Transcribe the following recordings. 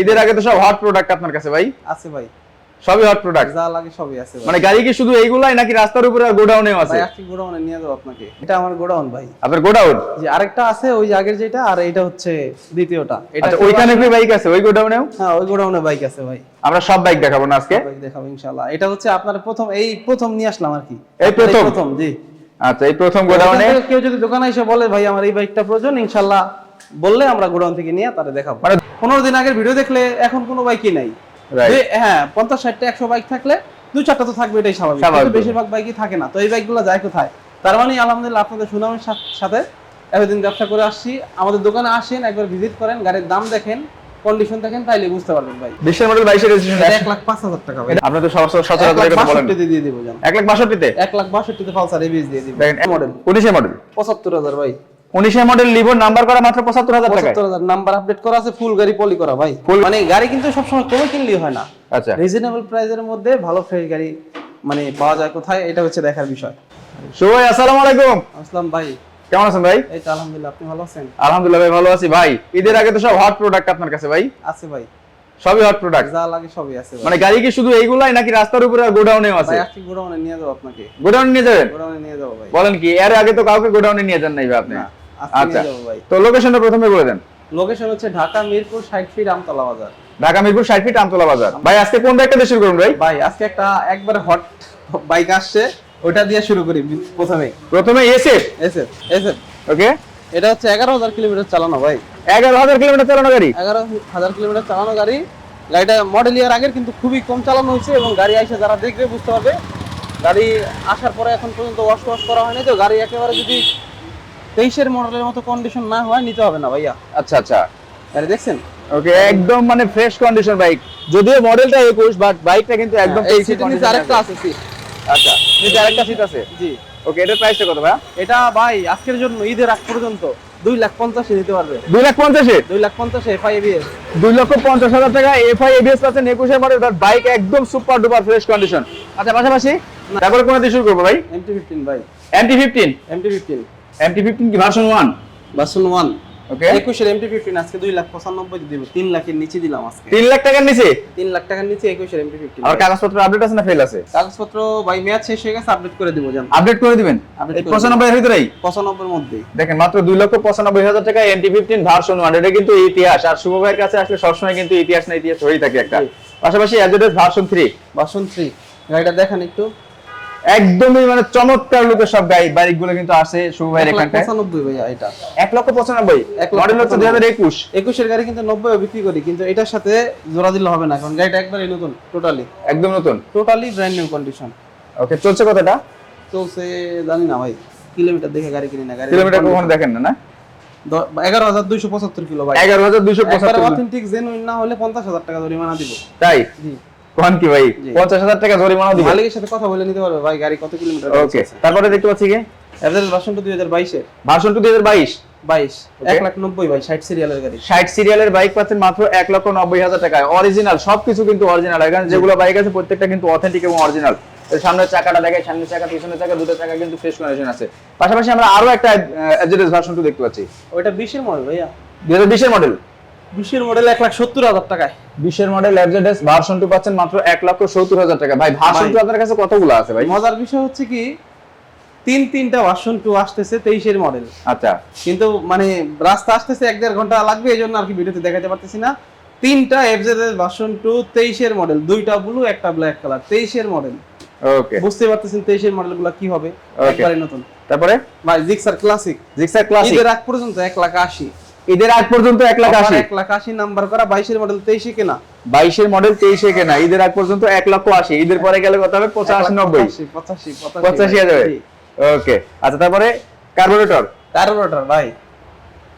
ঈদের আগে তো সব হট প্রোডাক্ট আপনার কাছে ভাই? আছে ভাই। সবই হট প্রোডাক্ট যা লাগে সবই আছে মানে গাড়ি কি শুধু এইগুলাই নাকি রাস্তার উপরে আর গোডাউনেও আছে? ভাই আজকে গোডাউনে নিয়ে যাব আপনাকে। এটা আমার গোডাউন ভাই। আপনার গোডাউন? যে আরেকটা আছে ওই আগের যেটা আর এটা হচ্ছে দ্বিতীয়টা। এটা আচ্ছা ওইখানে কি বাইক আছে? ওই গোডাউনেও? হ্যাঁ ওই গোডাউনে বাইক আছে ভাই। আমরা সব বাইক দেখাবো না আজকে? বাইক দেখাবো ইনশাআল্লাহ। এটা হচ্ছে আপনার প্রথম এই প্রথম নিয়ে আসলাম আর কি। এই প্রথম? প্রথম জি। আচ্ছা এই প্রথম গোডাউনে? কেউ যদি দোকানে এসে বলে ভাই আমার এই বাইকটা প্রয়োজন ইনশাআল্লাহ বললে আমরা গোডাউন থেকে নিয়ে তারে দেখাবো। মানে- পনেরো দিন আগের ভিডিও দেখলে এখন কোনো বাইকই নাই। হ্যাঁ পঞ্চাশ ষাটটা একশো বাইক থাকলে দু চারটা তো থাকবে এটাই স্বাভাবিক। বেশিরভাগ বাইকই থাকে না। তো এই বাইকগুলো যায় কোথায়? তার মানে আলহামদুলিল্লাহ আপনাদের সুনামের সাথে এতদিন ব্যবসা করে আসছি। আমাদের দোকানে আসেন একবার ভিজিট করেন গাড়ির দাম দেখেন কন্ডিশন দেখেন তাইলে বুঝতে পারবেন ভাই। বিশের মডেল রেজিস্ট্রেশন লাখ পাঁচ হাজার টাকা ভাই। আপনি তো সব- সব- এক লাখ বলেন। দিয়ে দিব জান। এক লাখ বাষট্টিতে? এক লাখ বাষট্টিতে পালসার এবিএস দিয়ে দিব। দেখেন মডেল উনিশের মডেল পঁচাত্তর হাজার ভাই। উনিশের মডেল নাম্বার করা মাত্র পঁচাত্তর হাজার হাজার নাম্বার আপডেট করা আছে ফুল গাড়ি পলি করা ভাই। মানে গাড়ি কিন্তু সবসময় কমে কিনলেই হয় না। আচ্ছা। রিজনেবল প্রাইসের মধ্যে ভালো ফ্রেশ গাড়ি মানে পাওয়া যায় কোথায় এটা হচ্ছে দেখার বিষয়। শুভ আসসালামু আলাইকুম। আসলাম ভাই। কেমন আছেন ভাই? এই তো আলহামদুলিল্লাহ আপনি ভালো আছেন? আলহামদুলিল্লাহ ভাই ভালো আছি। ভাই ঈদের আগে তো সব হট প্রোডাক্ট আপনার কাছে ভাই? আছে ভাই। সবই হট প্রোডাক্ট যা লাগে সবই আছে মানে গাড়ি কি শুধু এইগুলাই নাকি রাস্তার উপরে আর গোডাউনেও আছে? ভাই আজকে গোডাউনে নিয়ে যাব আপনাকে। গোডাউনে নিয়ে যাবেন? গোডাউনে নিয়ে যাব ভাই। বলেন কি এর আগে তো কাউকে গোডাউনে নিয়ে যান নাই ভাই আপনি? আচ্ছা। তো লোকেশনটা প্রথমে বলে দেন। লোকেশন হচ্ছে ঢাকা মিরপুর ষাট ফিট আমতলা বাজার। ঢাকা মিরপুর ষাট ফিট আমতলা বাজার। ভাই আজকে কোন বাইকটা দিয়ে শুরু করুন ভাই? ভাই আজকে একটা একবার হট বাইক আসছে। ওটা দিয়ে শুরু করি প্রথমে প্রথমে এসএফ এসএফ এসএফ ওকে এটা হচ্ছে এগারো হাজার কিলোমিটার চালানো ভাই। এগারো হাজার কিলোমিটার চালানো গাড়ি? এগারো হাজার কিলোমিটার চালানো গাড়ি। গাড়িটা মডেল ইয়ার আগের কিন্তু খুবই কম চালানো হয়েছে এবং গাড়ি এসে যারা দেখবে বুঝতে পারবে। গাড়ি আসার পরে এখন পর্যন্ত ওয়াশ ওয়াশ করা হয়নি তো গাড়ি একেবারে যদি তেইশের মডেলের মতো কন্ডিশন না হয় নিতে হবে না ভাইয়া। আচ্ছা আচ্ছা। গাড়ি দেখছেন? ওকে একদম মানে ফ্রেশ কন্ডিশন বাইক যদিও মডেলটা একুশ বাট বাইকটা কিন্তু একদম হ্যাঁ, নিচে আরেকটা আছে। আচ্ছা নিচে আরেকটা সিট আছে? জি। ওকে এটার প্রাইসটা কত ভাই এটা ভাই আজকের জন্য ঈদের আগ পর্যন্ত দুই লাখ পঞ্চাশে নিতে পারবে। দুই লাখ পঞ্চাশে? দুই লাখ পঞ্চাশে এফআই এবিএস দুই লক্ষ পঞ্চাশ হাজার টাকা এফআই এবিএস পাচ্ছেন একুশের মডেল বাট বাইক একদম সুপার ডুপার ফ্রেশ কন্ডিশন আচ্ছা পাশাপাশি তারপরে কোন দিয়ে শুরু করব ভাই? এমটি ফিফটিন ভাই। MT fifteen MT fifteen MT fifteen কি version one version one okay একুশের এমটি ফিফটিন আজকে দুই লাখ পঁচানব্বই দিব। তিন লাখের নিচে দিলাম আজকে। তিন লাখ টাকার নিচে? তিন লাখ টাকার নিচে একুশের এমটি ফিফটিন আর কাগজপত্র আপডেট আছে না ফেল আছে? কাগজপত্র ভাই মেয়াদ শেষ হয়ে গেছে আপডেট করে দিব জান। আপডেট করে দিবেন? পঁচানব্বই এর ভিতরেই? পঁচানব্বইয়ের মধ্যেই। দেখেন মাত্র দুই লক্ষ পঁচানব্বই হাজার টাকা এনটি ফিফটিন ভার্সন ওয়ান এটা কিন্তু ইতিহাস। আর শুভ ভাইয়ের কাছে আসলে সবসময় কিন্তু ইতিহাস না ইতিহাস হয়েই থাকে একটা। পাশাপাশি অ্যাজেডেস ভার্সন থ্রি বাসন থ্রি গাড়িটা দেখেন একটু। একদমই মানে চমৎকার লোকের সব গাড়ি বাইকগুলো কিন্তু আছে শুভ লাখ এখানটায়। পঁচানব্বই ভাইয়া এটা। এক লক্ষ পঁচানব্বই? এক লক্ষ মডেল হচ্ছে দুই হাজার একুশ। একুশের গাড়ি কিন্তু নব্বই বিক্রি করি কিন্তু এটার সাথে জোড়া দিলে হবে না কারণ গাড়িটা একবারই নতুন টোটালি একদম নতুন? Totally brand new condition okay চলছে কতটা চলছে জানি না ভাই কিলোমিটার দেখে গাড়ি কিনি না গাড়ি কিলোমিটার কখনো দেখেন না না? এগারো হাজার দুইশো পঁচাত্তর কিলো ভাই। এগারো হাজার দুইশো একবার পঁচাত্তর অথেন্টিক জেনুইন না হলে পঞ্চাশ হাজার টাকা জরিমানা দিব। তাই? জি। কোন কি ভাই? টাকা জরিমানা দিবে মালিকের সাথে কথা বলে নিতে পারবে ভাই গাড়ি কত কিলোমিটার ওকে তারপরে দেখতে পাচ্ছি কি? ভার্সনটা লাখ নব্বই ভাই ষাট সিরিয়ালের গাড়ি। ষাট সিরিয়ালের বাইক পাচ্ছেন মাত্র এক লক্ষ নব্বই হাজার টাকায়। অরিজিনাল সবকিছু কিন্তু অরিজিনাল এখানে যেগুলো বাইক আছে প্রত্যেকটা কিন্তু অথেন্টিক এবং অরিজিনাল সামনের চাকাটা দেখে সামনের চাকা পিছনের চাকা দুটো চাকা কিন্তু ফ্রেশ কন্ডিশন আছে। পাশাপাশি আমরা আরও একটা এজেডেস ভার্সন টু দেখতে পাচ্ছি। ওইটা বিশের মডেল ভাইয়া। দুই হাজার বিশের মডেল বিশের মডেল এক লাখ সত্তর হাজার টাকায়। বিশের মডেল এফজেডএস ভার্সন টু পাচ্ছেন মাত্র এক লক্ষ সত্তর হাজার টাকা। ভাই ভার্সন টু আপনার কাছে কতগুলো আছে ভাই? মজার বিষয় হচ্ছে কি তিন তিনটা ভার্সন টু আসতেছে তেইশের মডেল আচ্ছা। কিন্তু মানে রাস্তা আসতেছে এক দেড় ঘণ্টা লাগবে এই জন্য আর কি ভিডিওতে দেখাতে পারতেছি না। তিনটা এফজেড ভার্সন টু তেইশের মডেল দুইটা ব্লু একটা ব্ল্যাক কালার তেইশের মডেল ওকে বুঝতে পারতেছেন তেইশের মডেলগুলা কি হবে? একবারে নতুন। তারপরে? ভাই জিক্সার ক্লাসিক জিক্সার ক্লাসিক ঈদের আগ পর্যন্ত এক লাখ আশি। ঈদের আগ পর্যন্ত এক লাখ আশি। এক লাখ আশি নাম্বার করা বাইশের মডেল তেইশে কেনা। বাইশের মডেল তেইশে কেনা। ঈদের আগ পর্যন্ত এক লক্ষ আশি। ঈদের পরে গেলে কত হবে? পঁচাশি নব্বই। পঁচাশি পঁচাশি হাজার ওকে। আচ্ছা তারপরে কার্বোরেটর কার্বোরেটর ভাই।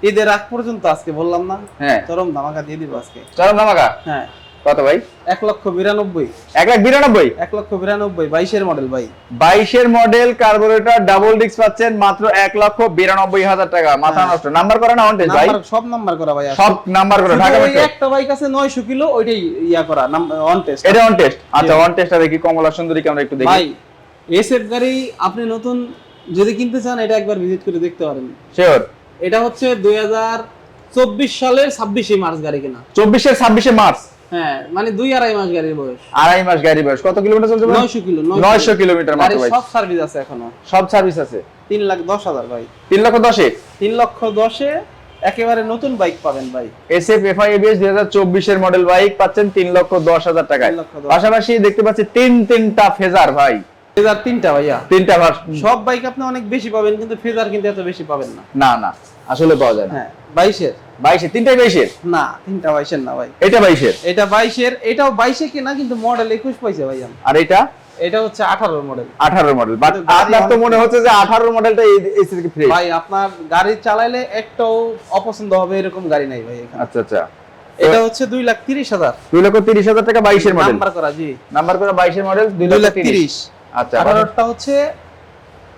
ঈদের আগ পর্যন্ত আজকে বললাম না? হ্যাঁ। চরম ধামাকা দিয়ে দিব আজকে। চরম ধামাকা? হ্যাঁ। কত ভাই? এক লক্ষ বিরানব্বই। এক লাখ বিরানব্বই? এক লক্ষ বিরানব্বই বাইশের মডেল ভাই। বাইশের মডেল কার্বোরেটর ডাবল ডিস্ক পাচ্ছেন মাত্র এক লক্ষ বিরানব্বই হাজার টাকা। মাথা হ্যাঁ। নষ্ট। নাম্বার করা না অনটেজ ভাই? সব নাম্বার করা ভাই সব নাম্বার করে। ঢাকা মেট্রো একটা বাইক আছে নয়শো কিলো ওইটাই ইয়া করা অন টেস্ট এটা অন টেস্ট আচ্ছা অন টেস্টটা দেখি কমলা সুন্দরীকে আমরা একটু দেখি। ভাই এসএফ গাড়ি আপনি নতুন যদি কিনতে চান এটা একবার ভিজিট করে দেখতে পারেন। শিওর এটা হচ্ছে দুই হাজার চব্বিশ সালের ছাব্বিশে মার্চ গাড়ি কেনা। চব্বিশের ছাব্বিশে মার্চ? হ্যাঁ মানে দুই আড়াই মাস গাড়ির বয়স। আড়াই মাস গাড়ি বয়স। কত কিলোমিটার চলছে ভাই? নয়শো কিলো নয়শো কিলোমিটার মাত্র ভাই। সব সার্ভিস আছে এখনও। সব সার্ভিস আছে? তিন লাখ দশ হাজার ভাই। তিন লক্ষ দশে? তিন লক্ষ দশে একেবারে নতুন বাইক পাবেন ভাই। এসএফ এফআই এবিএস দুই হাজার চব্বিশের মডেল বাইক পাচ্ছেন তিন লক্ষ দশ হাজার টাকায়। পাশাপাশি দেখতে পাচ্ছি তিন তিনটা ফেজার ভাই। ফেজার তিনটা ভাইয়া। তিনটা সব বাইক আপনি অনেক বেশি পাবেন কিন্তু ফেজার কিন্তু এত বেশি পাবেন না। না না। আসলে পাওয়া যায় না। হ্যাঁ। বাইশের? বাইশে তিনটাই বাইশের? না তিনটা বাইশের না ভাই। এটা বাইশের? এটা বাইশের এটাও বাইশে কিনা কিন্তু মডেল একুশ পাইছে ভাইয়া আর এটা? এটা হচ্ছে আঠারোর মডেল আঠারো মডেল বাট আপনার তো মনে হচ্ছে যে আঠারো মডেলটা থেকে ফ্রি ভাই আপনার গাড়ি চালাইলে একটাও অপছন্দ হবে এরকম গাড়ি নাই ভাই এখানে। আচ্ছা আচ্ছা। এটা হচ্ছে দুই লাখ তিরিশ হাজার। দুই লক্ষ তিরিশ হাজার টাকা বাইশের মডেল নাম্বার করা জি। নাম্বার করে বাইশের মডেল দুই লাখ তিরিশ। তিরিশ। আচ্ছা আঠারোটা হচ্ছে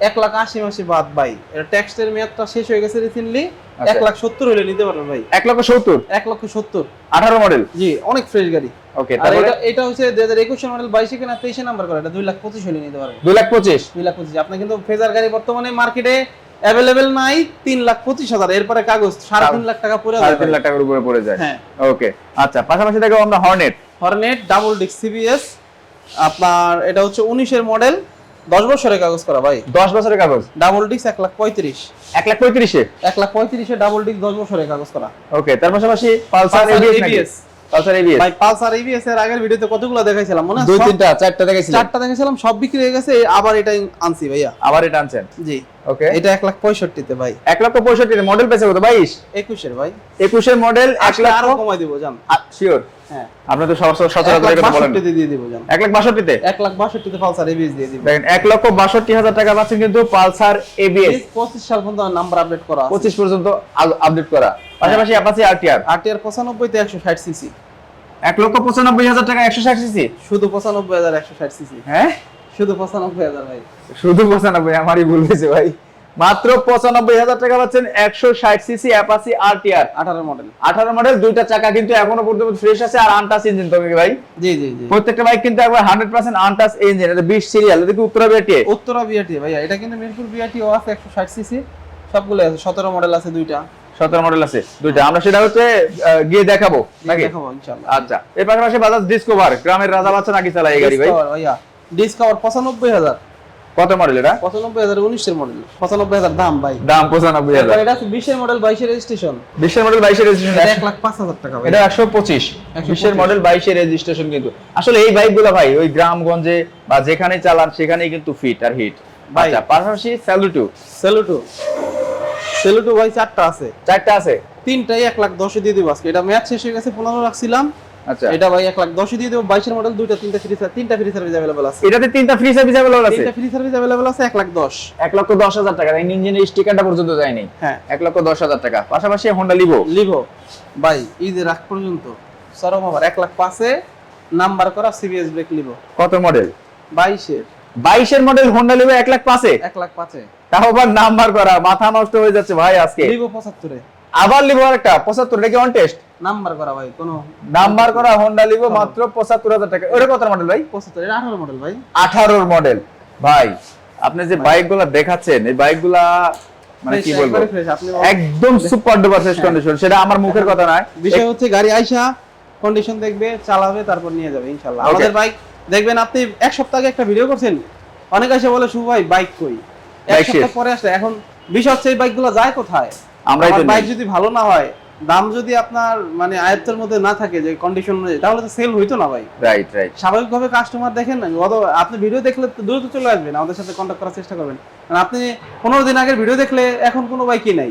এক লাখ আশি মাসে বাদ ভাই। এটা ট্যাক্সের মেয়াদটা শেষ হয়ে গেছে রিসেন্টলি আচ্ছা। এক লাখ সত্তর হলে নিতে পারবেন ভাই। এক লক্ষ সত্তর? এক লক্ষ সত্তর। আঠারো মডেল জি অনেক ফ্রেশ গাড়ি। ওকে আর এটা এটা হচ্ছে দুই হাজার একুশের মডেল বাইশে কিনা তেইশে নাম্বার করা। এটা দুই লাখ পঁচিশ হলে নিতে পারবেন। দুই লাখ পঁচিশ? দুই লাখ পঁচিশ। আপনার কিন্তু ফেজার গাড়ি বর্তমানে মার্কেটে অ্যাভেলেবেল নাই তিন লাখ পঁচিশ হাজার। এরপরে কাগজ সাড়ে তিন লাখ টাকা পড়ে সাড়ে তিন লাখ টাকার উপরে পড়ে যায়। হ্যাঁ। ওকে আচ্ছা পাশাপাশি দেখো আমরা Hornet Hornet double disc CBS আপনার এটা হচ্ছে উনিশের মডেল দশ বছরের কাগজ করা ভাই? দশ বছরের কাগজ? ডাবল ডিস্ক এক লাখ পঁয়ত্রিশ। এক লাখ পঁয়ত্রিশে? এক লাখ পঁয়ত্রিশে ডাবল ডিস্ক দশ বছরের কাগজ করা। ওকে তার পাশাপাশি পালসার এবিএস পালসার এবিএস ভাই পালসার এবিএস এর আগের ভিডিওতে কতগুলো দেখাইছিলাম মনে আছে? দুই তিনটা চারটা দেখেছিলাম চারটা দেখাইছিলাম সব বিক্রি হয়ে গেছে আবার এটা আনছি ভাইয়া। আবার এটা আনছেন? জি। ওকে। এটা এক লাখ পঁয়ষট্টিতে ভাই। এক লক্ষ পঁয়ষট্টি মডেল পেয়েছে কত বাইশ? একুশের ভাই। একুশের মডেল এক আসলে লাখ আরও কমাই দিব জান। শিওর হ্যাঁ। আপনি তো লাখ সচরাচর দিয়ে দিব জান। এক লাখ বাষট্টিতে? এক লাখ বাষট্টিতে পালসার এবিএস দিয়ে দিব। দেখেন এক লক্ষ বাষট্টি হাজার টাকা পাচ্ছেন কিন্তু পালসার এবিএস সাল পর্যন্ত নাম্বার আপডেট করা আছে। পঁচিশ পর্যন্ত আপডেট করা। পাশাপাশি অ্যাপাচি আরটিআর আরটিআর পঁচানব্বইতে একশো ষাট সিসি। এক লক্ষ পঁচানব্বই হাজার টাকা একশো ষাট সিসি? শুধু পঁচানব্বই হাজার একশো ষাট সিসি। হ্যাঁ? শুধু পঁচানব্বই হাজার ভাই। শুধু পঁচানব্বই আমারই ভুল হয়েছে ভাই। মাত্র পঁচানব্বই হাজার টাকা পাচ্ছেন একশো ষাট সিসি অ্যাপাসি আরটিআর আঠারো মডেল। আঠারো মডেল দুইটা চাকা কিন্তু এখনও পর্যন্ত ফ্রেশ আছে আর আনটাস ইঞ্জিন তবে ভাই। জি জি জি। প্রত্যেকটা বাইক কিন্তু একবার হান্ড্রেড পার্সেন্ট আনটাস ইঞ্জিন এটা বিশ সিরিয়াল এটা কি উত্তরা বেটে উত্তরা বিআরটি ভাইয়া এটা কিন্তু মিরপুর বিআরটি ও আছে একশো ষাট সিসি সবগুলো আছে সতেরো মডেল আছে দুইটা। সতেরো মডেল আছে দুইটা। আমরা সেটা হচ্ছে গিয়ে দেখাবো নাকি? দেখাবো আচ্ছা এর পাশাপাশি বাজাজ ডিসকভার গ্রামের রাজা বাচ্চা নাকি চালায় এই গাড়ি ভাই? ডিসকভার ভাইয়া। ডিসকভার পঁচানব্বই হাজার। কত মডেল এটা? পঁচানব্বই হাজার উনিশের মডেল পঁচানব্বই হাজার দাম ভাই। দাম পঁচানব্বই হাজার। এরপর এটা আছে বিশের মডেল বাইশের রেজিস্ট্রেশন বিশের মডেল বাইশের রেজিস্ট্রেশন এটা এক লাখ পাঁচ হাজার টাকা ভাই এটা একশো পঁচিশ। 125 বিশের মডেল বাইশের রেজিস্ট্রেশন কিন্তু। আসলে এই বাইকগুলো ভাই ওই গ্রামগঞ্জে বা যেখানে চালান সেখানেই কিন্তু ফিট আর হিট। আচ্ছা পাশাপাশি স্যালুটু সেলুটু সেলুটু ভাই চারটা আছে। চারটা আছে? তিনটাই এক লাখ দশে দিয়ে দিব আজকে। এটা ম্যাচ শেষ হয়ে গেছে পনেরো রাখছিলাম। আচ্ছা। এটা ভাই এক লাখ দশে দিয়ে দেবো বাইশের মডেল দুইটা তিনটা ফ্রি তিনটা ফ্রি সার্ভিস অ্যাভেলেবল আছে। এটাতে তিনটা ফ্রি সার্ভিস অ্যাভেলেবল আছে? তিনটা ফ্রি সার্ভিস অ্যাভেলেবল আছে এক লাখ দশ। এক লক্ষ দশ হাজার টাকা। ইঞ্জিনের স্টিকারটা পর্যন্ত যায়নি। হ্যাঁ। এক লক্ষ দশ হাজার টাকা। পাশাপাশি হোন্ডা লিভো লিভো ভাই ঈদের আগ পর্যন্ত। সরম আবার এক লাখ পাঁচে নাম্বার করা সিবিএস ব্রেক লিভো কত মডেল বাইশের। বাইশের মডেল হোন্ডা লিভো এক লাখ পাঁচে? এক লাখ পাঁচে। তাও আবার নাম্বার করা মাথা নষ্ট হয়ে যাচ্ছে ভাই আজকে। লিভো পঁচাত্তরে। আবার লিভো একটা পঁচাত্তর এটা কি অন টেস্ট নাম্বার করা ভাই কোনো নাম্বার করা হোন্ডা লিভো মাত্র পঁচাত্তর হাজার টাকা। ওটা কত মডেল ভাই? পঁচাত্তর এটা আঠারো মডেল ভাই। আঠারোর মডেল ভাই আপনি যে বাইকগুলা দেখাচ্ছেন এই বাইকগুলা মানে কি বলব? একদম সুপার ডুপার ফ্রেশ কন্ডিশন সেটা আমার মুখের কথা নয়। বিষয় হচ্ছে গাড়ি আইসা কন্ডিশন দেখবে চালাবে তারপর নিয়ে যাবে ইনশাল্লাহ। Okay. আমাদের বাইক দেখবেন আপনি এক সপ্তাহ আগে একটা ভিডিও করছেন। অনেক আসে বলে শুভ ভাই বাইক কই? এক সপ্তাহ পরে আসলে এখন বিষয় হচ্ছে এই বাইকগুলো যায় কোথায়? আমরাই তো বাইক যদি ভালো না হয় দাম যদি আপনার মানে আয়ত্তের মধ্যে না থাকে যে কন্ডিশন অনুযায়ী তাহলে তো সেল হইতো না ভাই। রাইট রাইট স্বাভাবিকভাবে কাস্টমার দেখেন না গত আপনি ভিডিও দেখলে দ্রুত চলে আসবেন আমাদের সাথে কন্ট্যাক্ট করার চেষ্টা করবেন। কারণ আপনি পনেরো দিন আগের ভিডিও দেখলে এখন কোনো বাইকই নাই।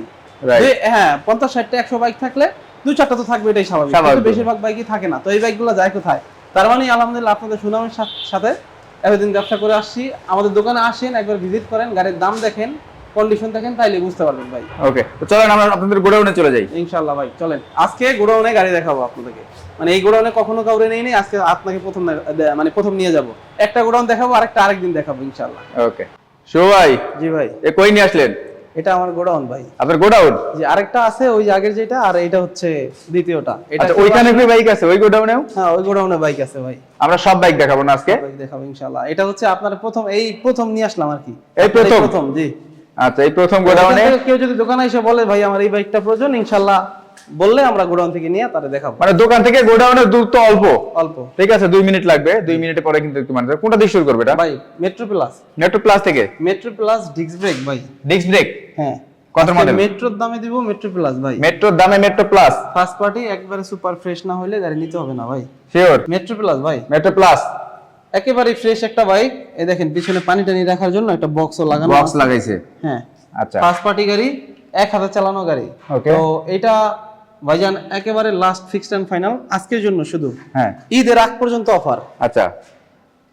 হ্যাঁ পঞ্চাশ ষাটটা একশো বাইক থাকলে দু চারটা তো থাকবে এটাই স্বাভাবিক। বেশিরভাগ বাইকই থাকে না। তো এই বাইকগুলো যায় কোথায়? তার মানে আলহামদুলিল্লাহ আপনাদের সুনামের সাথে এতদিন ব্যবসা করে আসছি। আমাদের দোকানে আসেন একবার ভিজিট করেন গাড়ির দাম দেখেন কন্ডিশন দেখেন তাইলে বুঝতে পারবেন ভাই। ওকে তো চলেন আমরা আপনাদের গোডাউনে চলে যাই। ইনশাআল্লাহ ভাই চলেন। আজকে গোডাউনে গাড়ি দেখাবো আপনাদেরকে। মানে এই গোডাউনে কখনো কাউরে নেই নেই আজকে আপনাকে প্রথম মানে প্রথম নিয়ে যাব। একটা গোডাউন দেখাবো আরেকটা আরেকদিন দেখাবো ইনশাআল্লাহ। ওকে শো ভাই। জি ভাই। এ কই নিয়ে আসলেন? এটা আমার গোডাউন ভাই। আপনার গোডাউন? জি আরেকটা আছে ওই আগের যেটা আর এটা হচ্ছে দ্বিতীয়টা। এটা আচ্ছা ওইখানে কি বাইক আছে? ওই গোডাউনেও? হ্যাঁ ওই গোডাউনে বাইক আছে ভাই। আমরা সব বাইক দেখাবো না আজকে? বাইক দেখাবো ইনশাআল্লাহ। এটা হচ্ছে আপনার প্রথম এই প্রথম নিয়ে আসলাম আর কি। এই প্রথম? প্রথম জি। আচ্ছা এই প্রথম গোডাউনে? কেউ যদি দোকানে এসে বলে ভাই আমার এই বাইকটা প্রয়োজন ইনশাআল্লাহ বললে আমরা গোডাউন থেকে নিয়ে তারা দেখাবো। মানে দোকান থেকে গোডাউনের দূরত্ব অল্প? অল্প। ঠিক আছে দুই মিনিট লাগবে। দুই মিনিটের পরে কিন্তু মানে কোনটা দিয়ে শুরু করবে এটা? ভাই মেট্রো প্লাস নেটওয়ার্ক প্লাস থেকে? মেট্রো প্লাস ডিস্ক ব্রেক ভাই। ডিস্ক ব্রেক হ্যাঁ। কত মডেল মেট্রোর দামে দিব মেট্রো প্লাস ভাই। মেট্রোর দামে মেট্রো প্লাস ফার্স্ট পার্টি একবারে সুপার ফ্রেশ না হলে গাড়ি নিতে হবে না ভাই। শিওর মেট্রো প্লাস ভাই। মেট্রো প্লাস একেবারে ফ্রেশ একটা বাইক এই দেখেন পিছনে পানি টানি রাখার জন্য একটা বক্সও লাগানো বক্স। লাগাইছে। হ্যাঁ। আচ্ছা। ফার্স্ট পার্টি গাড়ি এক হাতে চালানো গাড়ি। তো এটা ভাইজান একেবারে লাস্ট ফিক্সড এন্ড ফাইনাল আজকের জন্য শুধু। হ্যাঁ। ঈদের আগ পর্যন্ত অফার আচ্ছা।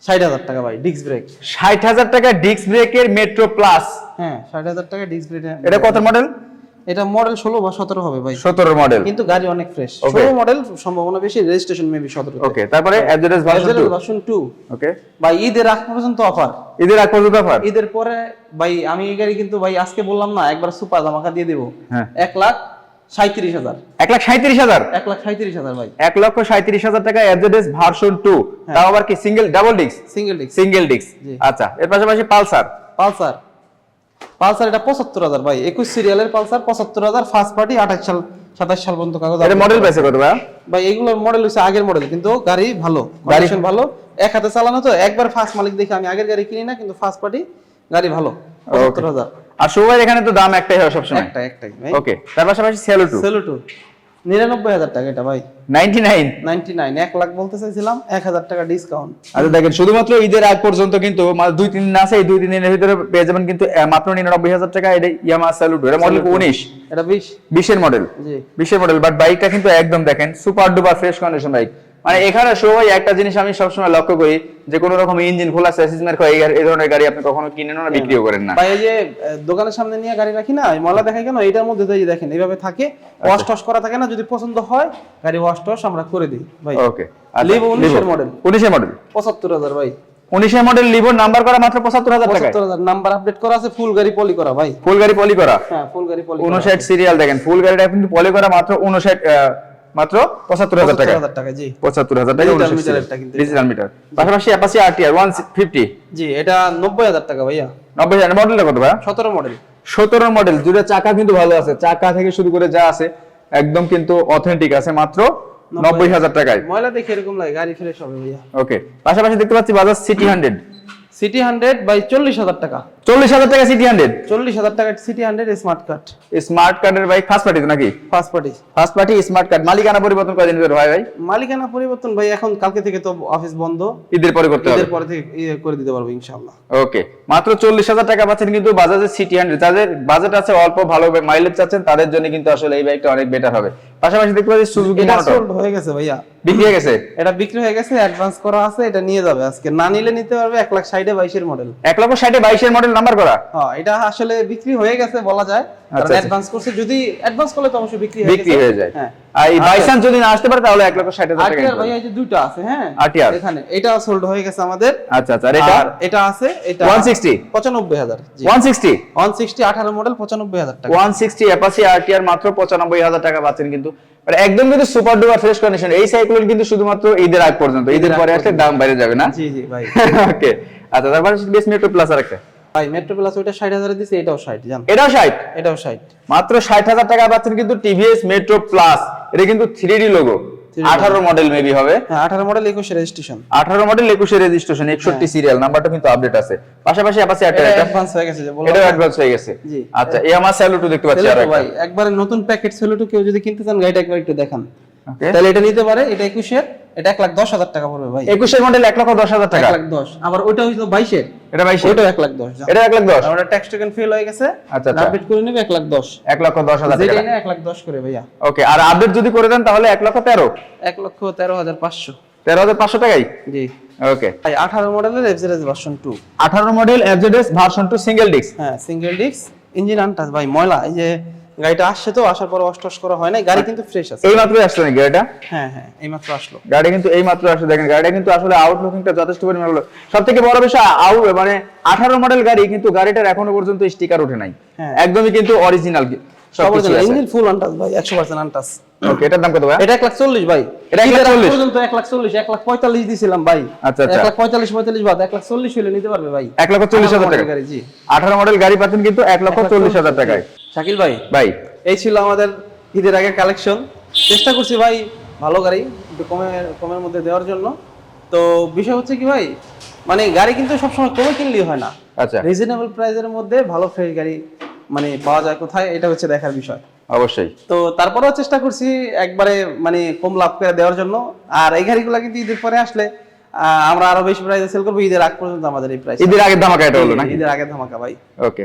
ষাট হাজার টাকা ভাই ডিস্ক ব্রেক ষাট হাজার টাকা ডিস্ক ব্রেকের মেট্রো প্লাস হ্যাঁ ষাট হাজার টাকা ডিস্ক ব্রেক এটা কত মডেল এটা মডেল ষোলো বা সতেরো হবে ভাই। সতেরো মডেল কিন্তু গাড়ি অনেক ফ্রেশ. ষোলো মডেল সম্ভাবনা বেশি রেজিস্ট্রেশন মেবি সতেরো ওকে তারপরে অ্যাড্রেস ভার্সন ভার্সন টু ওকে ভাই ঈদের আগ পর্যন্ত অফার ঈদের আগ পর্যন্ত অফার ঈদের পরে ভাই আমি এই গাড়ি কিন্তু ভাই আজকে বললাম না একবার সুপার ধামাকা দিয়ে দেবো। হ্যাঁ। এক লাখ সাঁত্রিশ হাজার। এক লাখ সাঁত্রিশ হাজার? এক লাখ সাঁত্রিশ হাজার ভাই। এক লক্ষ সাঁত্রিশ হাজার টাকা অ্যাড্রেস ভার্সন টু তাও আবার কি single double disc single disc single disc আচ্ছা এর পাশাপাশি পালসার? পালসার। পালসার এটা পঁচাত্তর হাজার ভাই। একুশ সিরিয়ালের পালসার পঁচাত্তর হাজার। ফার্স্ট পার্টি আঠাশ সাল সাতাশ সাল পর্যন্ত কাগজ এটা মডেল পাইছে কত ভাইয়া ভাই এগুলোর মডেল হচ্ছে আগের মডেল কিন্তু গাড়ি ভালো কন্ডিশন ভালো। এক হাতে চালানো তো একবার ফার্স্ট মালিক দেখে আমি আগের গাড়ি কিনি না কিন্তু ফার্স্ট পার্টি গাড়ি ভালো পঁচাত্তর হাজার। আর সবাই এখানে তো দাম একটাই হয় সবসময়। একটা একটাই ভাই। ওকে তার পাশাপাশি সেলো টু সেলুটু নিরানব্বই হাজার টাকা এটা ভাই। নাইনটি নাইন নাইনটি নাইন এক লাখ বলতে চাইছিলাম এক হাজার টাকা ডিসকাউন্ট আচ্ছা দেখেন শুধুমাত্র ঈদের আগ পর্যন্ত কিন্তু দুই তিন দিন আছে এই দুই তিন দিনের ভিতরে পেয়ে যাবেন কিন্তু মাত্র নিরানব্বই হাজার টাকা এটা ইয়ামা স্যালুট এটা মডেল উনিশ। এটা বিশ। বিশের মডেল জি। বিশের মডেল বাট বাইকটা কিন্তু একদম দেখেন super duper fresh condition bike মানে এখানে সবাই একটা জিনিস আমি সবসময় লক্ষ্য করি যে কোনো রকম ইঞ্জিন খোলা স্যাসিস মার্ক এই এই ধরনের গাড়ি আপনি কখনো কিনেন না বিক্রিও করেন না। ভাই এই যে দোকানের সামনে নিয়ে গাড়ি রাখি না ময়লা দেখাই কেন? এটার মধ্যে তো এই যে দেখেন এইভাবে থাকে আচ্ছা। ওয়াশ টস করা থাকে না যদি পছন্দ হয় গাড়ি ওয়াশ টস আমরা করে দিই ভাই। ওকে লিভো উনিশের মডেল উনিশের মডেল পঁচাত্তর হাজার ভাই। উনিশের মডেল লিভো নাম্বার করা মাত্র পঁচাত্তর হাজার টাকা নাম্বার আপডেট করা আছে ফুল গাড়ি পলি করা ভাই। ফুল গাড়ি পলি করা? হ্যাঁ ফুল গাড়ি পলি উনষাট সিরিয়াল দেখেন ফুল গাড়িটা কিন্তু পলি করা মাত্র উনষাট মাত্র পঁচাত্তর হাজার টাকা। জি। পঁচাত্তর হাজার টাকা। ডিজিটাল মিটার পাশাপাশি অ্যাপাসি আরটিআর ওয়ান ফিফটি জি এটা নব্বই হাজার টাকা ভাইয়া। নব্বই হাজার। মডেলটা কত ভাই সতেরো মডেল সতেরো মডেল দুটো চাকা কিন্তু ভালো আছে। চাকা থেকে শুরু করে যা আছে একদম কিন্তু অথেন্টিক আছে মাত্র নব্বই হাজার। টাকায়। ময়লা দেখে এরকম লাগে গাড়ি ফ্রেশ হবে ভাইয়া। ওকে পাশাপাশি দেখতে পাচ্ছি Bajaj CT hundred CT hundred by চল্লিশ হাজার টাকা। চল্লিশ হাজার টাকা সিটি হান্ড্রেড চল্লিশ হাজার টাকা CT hundred smart card smart কার্ডের বাইক ফার্স্ট পার্টি নাকি? First party first party smart card মালিকানা পরিবর্তন কয়দিন করে ভাই? মালিকানা পরিবর্তন ভাই এখন কালকে থেকে তো অফিস বন্ধ। ঈদের পরে করতে হবে। ঈদের পরে থেকে ইয়ে করে দিতে পারব ইনশাআল্লাহ। ওকে মাত্র চল্লিশ হাজার টাকা পাচ্ছেন কিন্তু বাজাজের সিটি হান্ড্রেড যাদের বাজেট আছে অল্প ভালো মাইলেজ চাচ্ছেন তাদের জন্য কিন্তু আসলে এই বাইকটা অনেক বেটার হবে। পাশাপাশি দেখতে পাচ্ছি সুজুকি এটা সোল্ড হয়ে গেছে ভাইয়া। বিক্রি হয়ে গেছে? এটা বিক্রি হয়ে গেছে অ্যাডভান্স করা আছে এটা নিয়ে যাবে আজকে। না নিলে নিতে পারবে এক লাখ ষাটে বাইশের মডেল এক লক্ষ ষাটে বাইশের মডেল নাম্বার করা? হ্যাঁ এটা আসলে বিক্রি হয়ে গেছে বলা যায়। কারণ আচ্ছা। অ্যাডভান্স করছে যদি অ্যাডভান্স করলে তো অবশ্যই বিক্রি হয়ে বিক্রি যায় আর এই বাইসান যদি না আসতে পারে তাহলে এক লক্ষ ষাট হাজার টাকা আরটিআর নিতে ভাইয়া হবে। এই যে দুইটা আছে হ্যাঁ? RTR এখানে এটা সোল্ড হয়ে গেছে আমাদের। আচ্ছা আচ্ছা আর এটা? এটা আছে এটা 160 পঁচানব্বই হাজার ওয়ান সিক্সটি ওয়ান সিক্সটি আঠারো মডেল পঁচানব্বই হাজার টাকা। ওয়ান সিক্সটি আরটিআর মাত্র পঁচানব্বই হাজার টাকা পাচ্ছেন কিন্তু। মানে একদম কিন্তু সুপার ডুপার ফ্রেশ কন্ডিশন এই সাইকেল কিন্তু শুধুমাত্র ঈদের আগ পর্যন্ত। ঈদের পরে আসলে দাম বাইরে যাবে না? জি জি ভাই। ওকে আচ্ছা তারপরে মেট্রো প্লাস আর একটা ভাই মেট্রো প্লাস ওইটা দিছে এটাও ষাট জান। এটাও ষাট? এটাও ষাট। মাত্র ষাট হাজার টাকা পাচ্ছেন কিন্তু টিভিএস মেট্রো প্লাস এটা কিন্তু থ্রি ডি লোগো 3D আঠারো মডেল মেবি হবে। হ্যাঁ আঠারো মডেল একুশে রেজিস্ট্রেশন আঠারো মডেল একুশে রেজিস্ট্রেশন একষট্টি সিরিয়াল নাম্বারটা কিন্তু আপডেট আছে। পাশাপাশি এটা অ্যাডভান্স হয়ে গেছে যে বললাম না। অ্যাডভান্স হয়ে গেছে। জি। আচ্ছা এই আমার স্যালুটু দেখতে পাচ্ছি আর ভাই একবারে নতুন প্যাকেট সেলোটো কেউ যদি কিনতে চান গাড়িটা একবার একটু দেখান। তাহলে এটা নিতে পারে এটা একুশের এটা এক লাখ দশ হাজার টাকা পড়বে ভাই। একুশের মডেল এক লক্ষ দশ হাজার এক লাখ দশ। আবার ওইটা হইছিল বাইশের। এটা ভাই ওইটাও এক লাখ দশ এটা এক লাখ দশ। ওটা ট্যাক্স টোকেন ফেল হয়ে গেছে। আচ্ছা, আচ্ছা। আপডেট করে নেবে এক লাখ দশ। এক লক্ষ দশ হাজার টাকা। এক লাখ দশ করে ভাইয়া। ওকে আর আপডেট যদি করে দেন তাহলে এক লক্ষ তেরো। এক লক্ষ তেরো হাজার পাঁচশো। তেরো হাজার পাঁচশো টাকাই? জি। ওকে। ভাই আঠারো মডেলের এফজেডএস ভার্সন টু আঠারো model FZS version two single disc হ্যাঁ সিঙ্গেল ডিস্ক ইঞ্জিন আনটাস ভাই ময়লা এই যে গাড়িটা আসছে তো আসার পরে অস্টস করা হয় না গাড়ি কিন্তু ফ্রেশ আছে। এই মাত্রই আসলো নাকি গাড়িটা? হ্যাঁ হ্যাঁ এইমাত্র আসলো। গাড়ি কিন্তু এই মাত্র আসলে দেখেন গাড়িটা কিন্তু আসলে আউটলুকিংটা যথেষ্ট পরিমাণে ভালো। সব থেকে বড় বিষয় আউট মানে আঠারো মডেল গাড়ি কিন্তু গাড়িটার এখনও পর্যন্ত স্টিকার ওঠে নাই। হ্যাঁ। একদমই কিন্তু অরিজিনাল ইঞ্জিন ফুল আনটাস ভাই একশো পার্সেন্ট আনটাস ওকে এটার দাম কত ভাই? এটা এক লাখ চল্লিশ ভাই। এটা এক লাখ ঈদের আগ চল্লিশ? পর্যন্ত এক লাখ চল্লিশ এক লাখ পঁয়তাল্লিশ দিয়েছিলাম ভাই। আচ্ছা, আচ্ছা। এক লাখ পঁয়তাল্লিশ পঁয়তাল্লিশ বাদ এক লাখ চল্লিশ হলে নিতে পারবে ভাই। এক লক্ষ চল্লিশ হাজার আঠারো টাকা। গাড়ি জি। আঠারো মডেল গাড়ি পাচ্ছেন কিন্তু এক লক্ষ চল্লিশ হাজার টাকায়। শাকিল ভাই ভাই। এই ছিল আমাদের ঈদের আগে কালেকশন চেষ্টা করছি ভাই ভালো গাড়ি একটু কমে কমের মধ্যে দেওয়ার জন্য। তো বিষয় হচ্ছে কি ভাই মানে গাড়ি কিন্তু সবসময় কমে কিনলেই হয় না। আচ্ছা। রিজনেবল প্রাইসের মধ্যে ভালো ফ্রেশ গাড়ি মানে পাওয়া যায় কোথায় এটা হচ্ছে দেখার বিষয়। অবশ্যই। তো তারপরেও চেষ্টা করছি একবারে মানে কম লাভ করে দেওয়ার জন্য। আর এই গাড়িগুলো কিন্তু ঈদের পরে আসলে আমরা আরও বেশি প্রাইসে সেল করব ঈদের আগ পর্যন্ত আমাদের এই প্রাইস ঈদের আগের ধামাকা এটা হলো নাকি? ঈদের আগে ধামাকা ভাই। ওকে